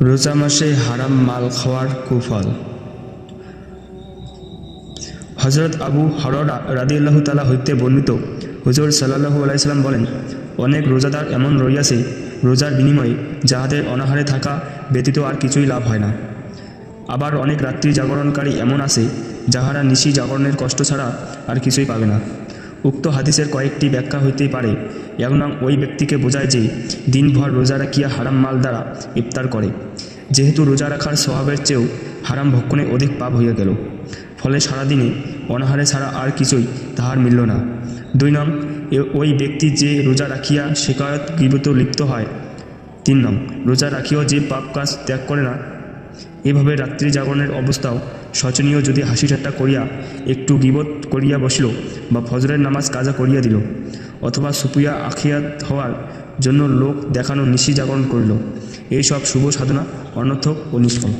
রোজা মাসে হারাম মাল খাওয়ার কুফল। হজরত আবু হরর রাদিয়াল্লাহু তালা হইতে বর্ণিত, হুজুর সাল্লাহু আলাইসাল্লাম বলেন, অনেক রোজাদার এমন রইয়াছে রোজার বিনিময়ে যাহাদের অনাহারে থাকা ব্যতীত আর কিছুই লাভ হয় না। আবার অনেক রাত্রি জাগরণকারী এমন আছে, যাহারা নিশি জাগরণের কষ্ট ছাড়া আর কিছুই পাবে না। উক্ত হাদিসের কয়েকটি ব্যাখ্যা হইতেই পারে। এক ওই ব্যক্তিকে বোঝায় যে, দিনভর রোজা রাখিয়া হারাম মাল দ্বারা ইফতার করে। যেহেতু রোজা রাখার স্বভাবের চেয়েও হারাম ভক্ষণে অধিক পাপ হইয়া গেল। ফলে সারাদিনে অনাহারে ছাড়া আর কিছুই তাহার মিলল না। দুই নং ওই ব্যক্তি যে রোজা রাখিয়া শেখায়ত গিবত লিপ্ত হয়। তিন নং, রোজা রাখিয়াও যে পাপ কাজ ত্যাগ করে না। এভাবে রাত্রি জাগরণের অবস্থাও শোচনীয় যদি হাসি ঠাট্টা করিয়া একটু গিবত করিয়া বসিল বা ফজরের নামাজ কাজা করিয়া দিল, অথবা সুপিয়া আখিয়াত হওয়ার জন্য লোক দেখানো নিশি জাগরণ করিল। এইসব শুভ সাধনা, অনর্থক ও নিষ্ফল।